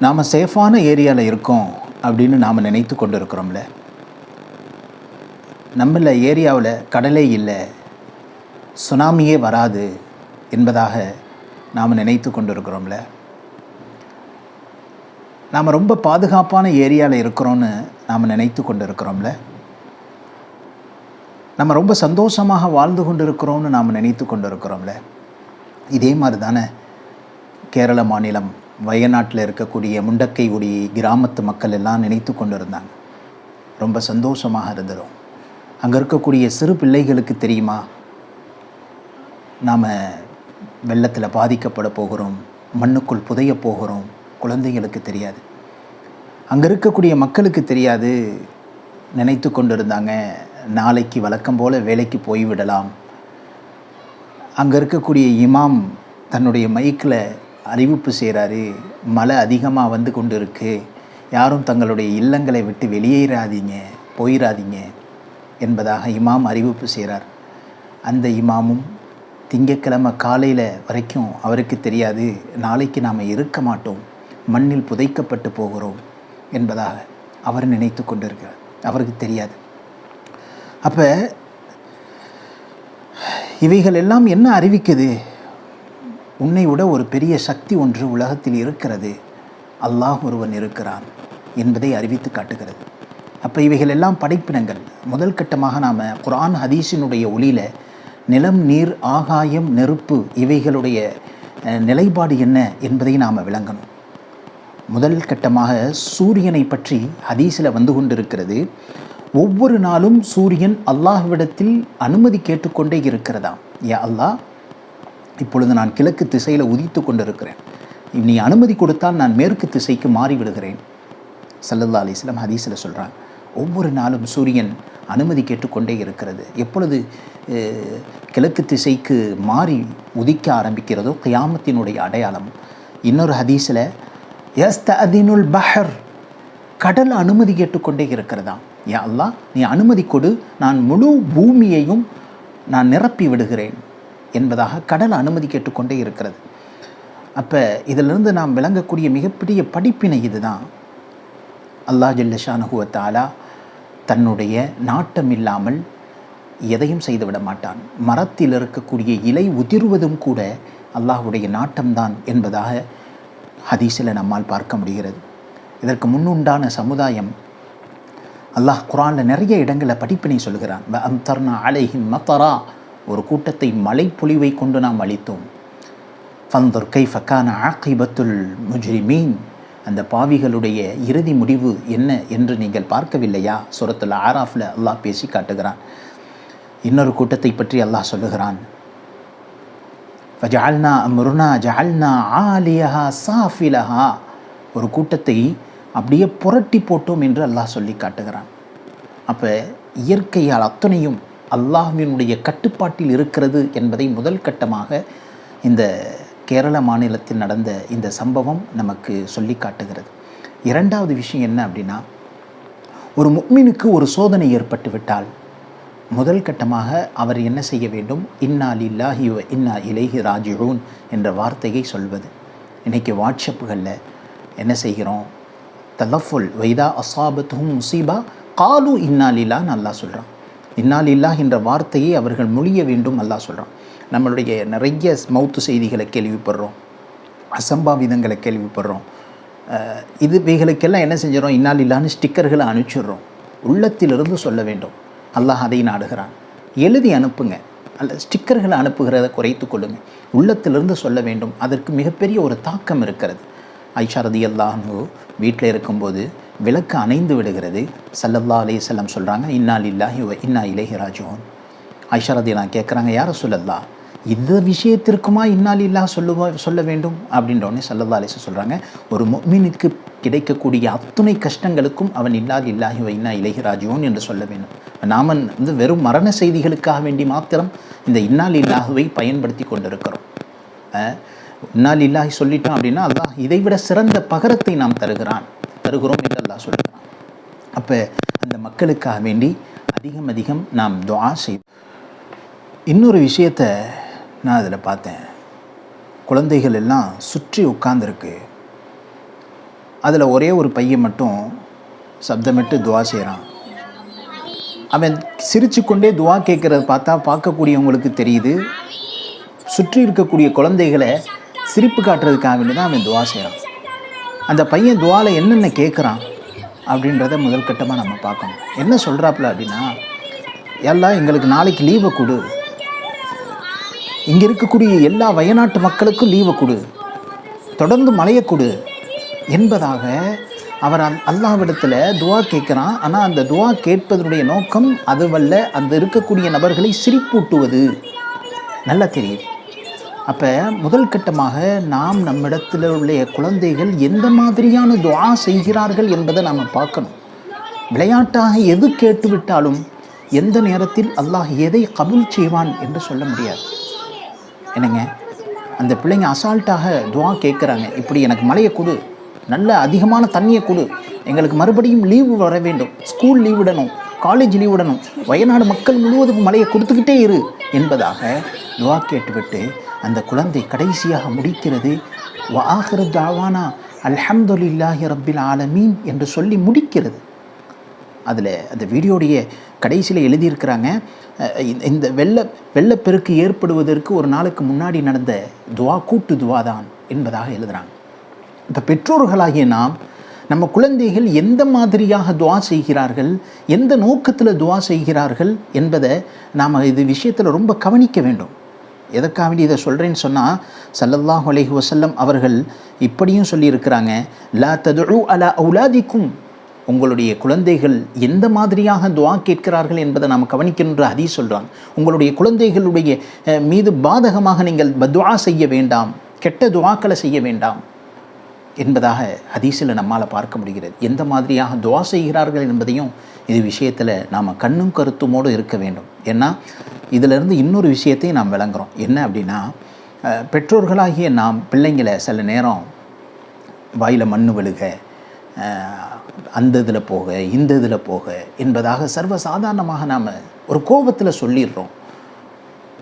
நாம் சேஃபான ஏரியாவில் இருக்கோம் அப்படின்னு நாம் நினைத்து கொண்டு இருக்கிறோம்ல நம்மள ஏரியாவில் கடலே இல்லை சுனாமியே வராது என்பதாக நாம் நினைத்து கொண்டு இருக்கிறோம்ல நாம் ரொம்ப பாதுகாப்பான ஏரியாவில் இருக்கிறோன்னு நாம் நினைத்து கொண்டு இருக்கிறோம்ல நம்ம ரொம்ப சந்தோஷமாக வாழ்ந்து கொண்டு இருக்கிறோம்னு நாம் நினைத்து கொண்டு இருக்கிறோம்ல இதே மாதிரி தானே கேரள மாநிலம் வயநாட்டில் இருக்கக்கூடிய முண்டக்கை உடி கிராமத்து மக்கள் எல்லாம் நினைத்து கொண்டு இருந்தாங்க ரொம்ப சந்தோஷமாக இருந்துடும் அங்கே இருக்கக்கூடிய சிறு பிள்ளைகளுக்கு தெரியுமா? நாம் வெள்ளத்தில் பாதிக்கப்பட போகிறோம் மண்ணுக்குள் புதைய போகிறோம் குழந்தைகளுக்கு தெரியாது. அங்கே இருக்கக்கூடிய மக்களுக்கு தெரியாது நினைத்து கொண்டு இருந்தாங்க நாளைக்கு வழக்கம் போல் வேலைக்கு போய்விடலாம். அங்கே இருக்கக்கூடிய இமாம் தன்னுடைய மைக்கில் அறிவிப்பு செய்கிறாரு மழை அதிகமாக வந்து கொண்டு இருக்கு யாரும் தங்களுடைய இல்லங்களை விட்டு வெளியேறாதீங்க போயிடாதீங்க என்பதாக இமாம் அறிவிப்பு செய்கிறார் அந்த இமாமும் திங்கக்கிழமை காலையில் வரைக்கும் அவருக்கு தெரியாது நாளைக்கு நாம் இருக்க மாட்டோம் மண்ணில் புதைக்கப்பட்டு போகிறோம் என்பதாக அவர் நினைத்து கொண்டிருக்கிறார். அவருக்கு தெரியாது. அப்போ இவைகள் எல்லாம் என்ன அறிவிக்குது? உன்னை விட ஒரு பெரிய சக்தி ஒன்று உலகத்தில் இருக்கிறது. அல்லாஹ் ஒருவன் இருக்கிறான் என்பதை அறிவித்து காட்டுகிறது. அப்போ இவைகள் எல்லாம் படைப்பினங்கள். முதல் கட்டமாக நாம் குரான் ஹதீஸினுடைய ஒளியில் நிலம் நீர் ஆகாயம் நெருப்பு இவைகளுடைய நிலைப்பாடு என்ன என்பதை நாம் விளங்கணும். முதல் கட்டமாக சூரியனை பற்றி ஹதீஸில் வந்து கொண்டிருக்கிறது. ஒவ்வொரு நாளும் சூரியன் அல்லாஹ்விடத்தில் அனுமதி கேட்டுக்கொண்டே இருக்கிறதாம். யா அல்லாஹ் இப்பொழுது நான் கிழக்கு திசையில் உதித்து கொண்டிருக்கிறேன். நீ அனுமதி கொடுத்தால் நான் மேற்கு திசைக்கு மாறி விடுகிறேன் சல்லல்லா அலிஸ்லாம் ஹதீஸில் சொல்கிறான் ஒவ்வொரு நாளும் சூரியன் அனுமதி கேட்டுக்கொண்டே இருக்கிறது. எப்பொழுது கிழக்கு திசைக்கு மாறி உதிக்க ஆரம்பிக்கிறதோ கியாமத்தினுடைய அடையாளம். இன்னொரு ஹதீஸில் யஸ்தஅதினுல் பஹர். கடல் அனுமதி கேட்டுக்கொண்டே இருக்கிறதா யா அல்லாஹ் நீ அனுமதி கொடு நான் முழு பூமியையும் நான் நிரப்பி விடுகிறேன். என்பதாக கடல் அனுமதி கேட்டுக்கொண்டே இருக்கிறது. அப்போ இதிலிருந்து நாம் விளங்கக்கூடிய மிகப்பெரிய படிப்பினை இதுதான். அல்லாஹ் ஜல்லஷானுகுவத்தாலா தன்னுடைய நாட்டம் இல்லாமல் எதையும் செய்துவிட மாட்டான். மரத்தில் இருக்கக்கூடிய இலை உதிர்வதும் கூட அல்லாஹுடைய நாட்டம்தான் என்பதாக ஹதீஸில் நம்மால் பார்க்க முடிகிறது. இதற்கு முன்னுண்டான சமுதாயம் அல்லாஹ் குரானில் நிறைய இடங்களில் படிப்பினை சொல்கிறான். வ அம்தர்னா அலைஹிம் மத்தரா ஒரு கூட்டத்தை மலைப்பொழிவை கொண்டு நாம் அளித்தோம். ஃபந்தர் கை ஃபக்கான ஆக்கைபத்துல் முஜ்ரிமீன் அந்த பாவிகளுடைய இறுதி முடிவு என்ன என்று நீங்கள் பார்க்கவில்லையா? சுரத்தில் ஆராஃபில் அல்லாஹ் பேசி காட்டுகிறான். இன்னொரு கூட்டத்தை பற்றி அல்லாஹ் சொல்லுகிறான். ஜால்னா அம்ருனா ஜால்னா ஆலியஹா சாஃபிலஹா. ஒரு கூட்டத்தை அப்படியே புரட்டி போட்டோம் என்று அல்லாஹ் சொல்லி காட்டுகிறான். அப்போ இயற்கையால் அத்தனையும் அல்லாஹ்வினுடைய கட்டுப்பாட்டில் இருக்கிறது என்பதை முதல் கட்டமாக இந்த கேரள மாநிலத்தில் நடந்த இந்த சம்பவம் நமக்கு சொல்லி காட்டுகிறது. இரண்டாவது விஷயம் என்ன அப்படின்னா ஒரு முக்மினுக்கு ஒரு சோதனை ஏற்பட்டு விட்டால் முதல் கட்டமாக அவர் என்ன செய்ய வேண்டும்? இன்னா லில்லாஹி இன்னா இலேஹி ராஜிஊன் என்ற வார்த்தையை சொல்வது. இன்றைக்கி வாட்ஸ்அப்புகளில் என்ன செய்கிறோம்? தலஃபுல் வைதா அசாபத்தும் முசீபா காலு இன்னா லில்லான்னு நல்லா சொல்கிறான் இன்னால் இல்லா என்ற வார்த்தையை அவர்கள் மொழிய வேண்டும் அல்லாஹ் சொல்கிறான் நம்மளுடைய நிறைய மவுத்து செய்திகளை கேள்விப்படுறோம். அசம்பாவிதங்களை கேள்விப்படுறோம். இது இவைகளுக்கெல்லாம் என்ன செஞ்சிடறோம்? இன்னால் இல்லான்னு ஸ்டிக்கர்களை அனுப்பிச்சிடுறோம். உள்ளத்திலிருந்து சொல்ல வேண்டும். அல்லாஹ் அதை நாடுகிறான். எழுதி அனுப்புங்க. அல்ல ஸ்டிக்கர்களை அனுப்புகிறத குறைத்து கொள்ளுங்கள் உள்ளத்திலிருந்து சொல்ல வேண்டும். அதற்கு மிகப்பெரிய ஒரு தாக்கம் இருக்கிறது. ஐஷா ரதி அல்லாஹு வீட்டில் இருக்கும்போது விளக்கு அணைந்து விடுகிறது. சல்லல்லா செல்லம் சொல்கிறாங்க இன்னால் இல்லாஹி இன்னா இலேஹி ராஜுவன் ஐஷாரதி நான் கேட்குறாங்க யாரை சொல்லல்லா இந்த விஷயத்திற்குமா இன்னால் இல்லா சொல்லுவோம் சொல்ல வேண்டும்? அப்படின்ற உடனே சல்லல்லா அலிச சொல்கிறாங்க ஒரு மொமினுக்கு கிடைக்கக்கூடிய அத்துணை கஷ்டங்களுக்கும் அவன் இல்லாது இல்லாஹி வைனா இலகி ராஜுவோன் என்று சொல்ல வேண்டும். நாம வந்து வெறும் மரண செய்திகளுக்காக வேண்டி மாத்திரம் இந்த இன்னால் இல்லாஹுவை பயன்படுத்தி கொண்டிருக்கிறோம். அஹ், இன்னால் இல்லாஹி சொல்லிட்டோம் அப்படின்னா அல்லாஹ் இதைவிட சிறந்த பகரத்தை நாம் தருகிறான். தருகிறோம் என்று அல்லா சொல்கிறான் அப்போ அந்த மக்களுக்காக வேண்டி அதிகம் அதிகம் நாம் துவா செய்வோம். இன்னொரு விஷயத்தை நான் அதில் பார்த்தேன். குழந்தைகள் எல்லாம் சுற்றி உட்கார்ந்துருக்கு. அதில் ஒரே ஒரு பையன் மட்டும் சப்தமிட்டு துவா செய்கிறான் அவன் சிரிச்சு கொண்டே துவா கேட்குறத பார்த்தா பார்க்கக்கூடியவங்களுக்கு தெரியுது. சுற்றி இருக்கக்கூடிய குழந்தைகளை சிரிப்பு காட்டுறதுக்காக வேண்டி தான் அவன் துவா செய்கிறான் அந்த பையன் துவாவில் என்னென்ன கேட்குறான் அப்படின்றத முதல் கட்டமாக நம்ம பார்க்கணும். என்ன சொல்கிறாப்புல அப்படின்னா எல்லாம் எங்களுக்கு நாளைக்கு லீவை கொடு. இங்கே இருக்கக்கூடிய எல்லா வயநாட்டு மக்களுக்கும் லீவை கொடு. தொடர்ந்து மழையை கொடு. என்பதாக அவர் அந் அல்லாவிடத்தில் துவா கேட்குறான் ஆனால் அந்த துவா கேட்பதனுடைய நோக்கம் அதுவல்ல அந்த இருக்கக்கூடிய நபர்களை சிரிப்பூட்டுவது. நல்லா தெரியுது. அப்போ முதல் கட்டமாக நாம் நம்மிடத்தில் உள்ள குழந்தைகள் எந்த மாதிரியான துவா செய்கிறார்கள் என்பதை நாம் பார்க்கணும். விளையாட்டாக எது கேட்டுவிட்டாலும் எந்த நேரத்தில் அல்லாஹ் எதை கபுல் செய்வான் என்று சொல்ல முடியாது. என்னங்க? அந்த பிள்ளைங்க அசால்ட்டாக துவா கேட்குறாங்க. இப்படி எனக்கு மழையை கொடு நல்ல அதிகமான தண்ணியை கொடு எங்களுக்கு மறுபடியும் லீவு வர வேண்டும் ஸ்கூல் லீவ் விடணும் காலேஜ் லீவ் விடணும் வயநாடு மக்கள் முழுவதும் மழையை கொடுத்துக்கிட்டே இரு என்பதாக துவா கேட்டுவிட்டு அந்த குழந்தை கடைசியாக முடிக்கிறது. வாஹிரு தாவானா அல்ஹம்துலில்லாஹி ரப்பில் ஆலமீன் என்று சொல்லி முடிக்கிறது. அதில் அந்த வீடியோடைய கடைசியில் எழுதியிருக்கிறாங்க இந்த- இந்த வெள்ள வெள்ளப்பெருக்கு ஏற்படுவதற்கு ஒரு நாளுக்கு முன்னாடி நடந்த துவா கூட்டு துவா தான் என்பதாக எழுதுகிறாங்க இப்போ பெற்றோர்களாகிய நாம் நம்ம குழந்தைகள் எந்த மாதிரியாக துவா செய்கிறார்கள் எந்த நோக்கத்தில் துவா செய்கிறார்கள் என்பதை நாம் இது விஷயத்தில் ரொம்ப கவனிக்க வேண்டும். எதற்காக வேண்டி இதை சொல்கிறேன்னு சொன்னால் சல்லல்லாஹ் அலைஹி வசல்லம் அவர்கள் இப்படியும் சொல்லியிருக்கிறாங்க லா ததுழு அலா அவுலாதிக்கும். உங்களுடைய குழந்தைகள் எந்த மாதிரியாக துவா கேட்கிறார்கள் என்பதை நாம் கவனிக்கின்ற ஹதீஸ் சொல்கிறான் உங்களுடைய குழந்தைகளுடைய மீது பாதகமாக நீங்கள் பத்வா செய்ய வேண்டாம் கெட்ட துவாக்களை செய்ய வேண்டாம் என்பதாக ஹதீஸில் நம்மால் பார்க்க முடிகிறது. எந்த மாதிரியாக துவா செய்கிறார்கள் என்பதையும் இது விஷயத்தில் நாம் கண்ணும் கருத்துமோடு இருக்க வேண்டும். ஏன்னா இதிலிருந்து இன்னொரு விஷயத்தையும் நாம் விளங்குறோம். என்ன அப்படின்னா பெற்றோர்களாகிய நாம் பிள்ளைங்களை சில நேரம் வாயில் மண் விழுக அந்த இதில் போக இந்த இதில் போக என்பதாக சர்வசாதாரணமாக நாம் ஒரு கோபத்தில் சொல்லிடுறோம்.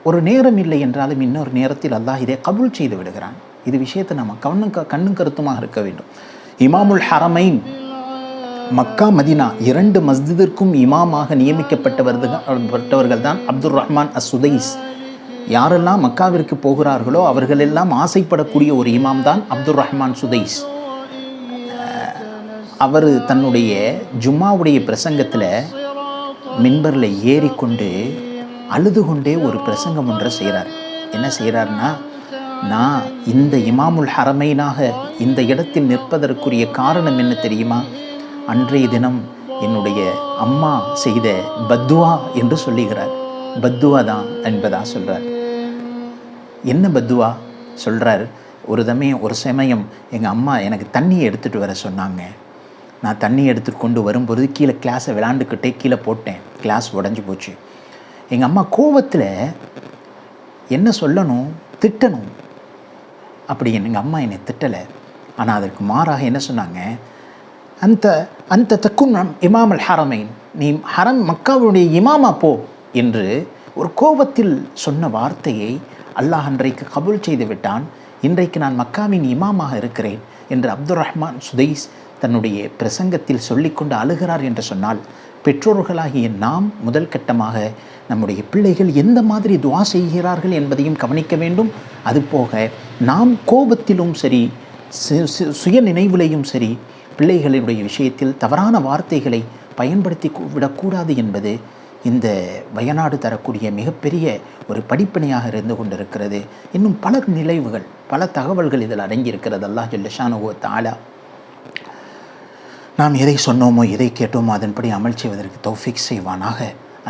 ஒரு நேரம் இல்லை என்றாலும் இன்னொரு நேரத்தில் அல்லாஹ் இதை கபூல் செய்து விடுகிறான். இது விஷயத்தை நம்ம கண்ணும் க- கண்ணும் கருத்துமாக இருக்க வேண்டும். இமாமுல் ஹரமைன் மக்கா மதினா இரண்டு மஸ்ஜிதிற்கும் இமாமாக நியமிக்கப்பட்டவர்கள் தான் அப்துல் ரஹ்மான் அஸ் சுதைஸ் யாரெல்லாம் மக்காவிற்கு போகிறார்களோ அவர்களெல்லாம் ஆசைப்படக்கூடிய ஒரு இமாம் தான் அப்துல் ரஹ்மான் சுதைஸ் அவர் தன்னுடைய ஜும்மாவுடைய பிரசங்கத்தில் மின்பரில் ஏறிக்கொண்டு அழுது கொண்டே ஒரு பிரசங்கம் ஒன்றை செய்கிறார் என்ன செய்கிறார்னா நான் இந்த இமாமுல் ஹரமைனாக இந்த இடத்தில் நிற்பதற்குரிய காரணம் என்ன தெரியுமா? அன்றைய தினம் என்னுடைய அம்மா செய்த பத்துவா என்று சொல்லுகிறார். பத்துவா தான் என்பதா சொல்கிறார் என்ன பத்துவா சொல்கிறார் ஒரு தமயம் ஒரு சமயம் எங்கள் அம்மா எனக்கு தண்ணியை எடுத்துகிட்டு வர சொன்னாங்க. நான் தண்ணி எடுத்துகிட்டு கொண்டு வரும்பொழுது கீழே கிளாஸை விளாண்டுக்கிட்டே கீழே போட்டேன். கிளாஸ் உடஞ்சி போச்சு. எங்கள் அம்மா கோவத்தில் என்ன சொல்லணும் திட்டணும்? அப்படி எங்கள் அம்மா என்னை திட்டலை. ஆனால் அதற்கு மாறாக என்ன சொன்னாங்க? அந்த அந்த தக்கும் இமாம் அல் ஹரமைன் நீ ஹரம் மக்காவுடைய இமாமா போ என்று ஒரு கோபத்தில் சொன்ன வார்த்தையை அல்லாஹ் அன்றைக்கு கபூல் செய்து விட்டான். இன்றைக்கு நான் மக்காவின் இமாமாக இருக்கிறேன் என்று அப்துல் ரஹ்மான் சுதைஸ் தன்னுடைய பிரசங்கத்தில் சொல்லிக்கொண்டு அழுகிறார் என்று சொன்னால் பெற்றோர்களாகிய நாம் முதல் கட்டமாக நம்முடைய பிள்ளைகள் எந்த மாதிரி துவா செய்கிறார்கள் என்பதையும் கவனிக்க வேண்டும். அதுபோக நாம் கோபத்திலும் சரி சு- சு- சுய நினைவிலையும் சரி பிள்ளைகளுடைய விஷயத்தில் தவறான வார்த்தைகளை பயன்படுத்தி விடக்கூடாது என்பது இந்த வயநாடு தரக்கூடிய மிகப்பெரிய ஒரு படிப்பினையாக இருந்து கொண்டிருக்கிறது. இன்னும் பல நிலைவுகள் பல தகவல்கள் இதில் அடங்கியிருக்கிறது. அல்லாஹ் ஜல்லஷானுவ தாலா நாம் எதை சொன்னோமோ எதை கேட்டோமோ அதன்படி அமல் செய்வதற்கு தௌஃபிக் செய்வானாக.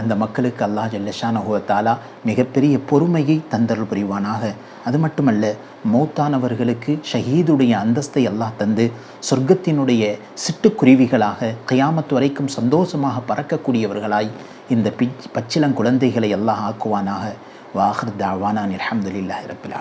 அந்த மக்களுக்கு அல்லாஹ் ஜல்லஷானஹுவ தாலா மிகப்பெரிய பொறுமையை தந்தருள் புரிவானாக. அது மட்டுமல்ல மௌத்தானவர்களுக்கு ஷஹீதுடைய அந்தஸ்தை அல்லாஹ் தந்து சொர்க்கத்தினுடைய சிட்டுக்குருவிகளாக கியாமத் வரைக்கும் சந்தோஷமாக பறக்கக்கூடியவர்களாய் இந்த பிச் பச்சிலங்குழந்தைகளை அல்லாஹ் ஆக்குவானாக. வாஹர் தாவானான் அல்ஹம்துலில்லாஹி ரப்பில்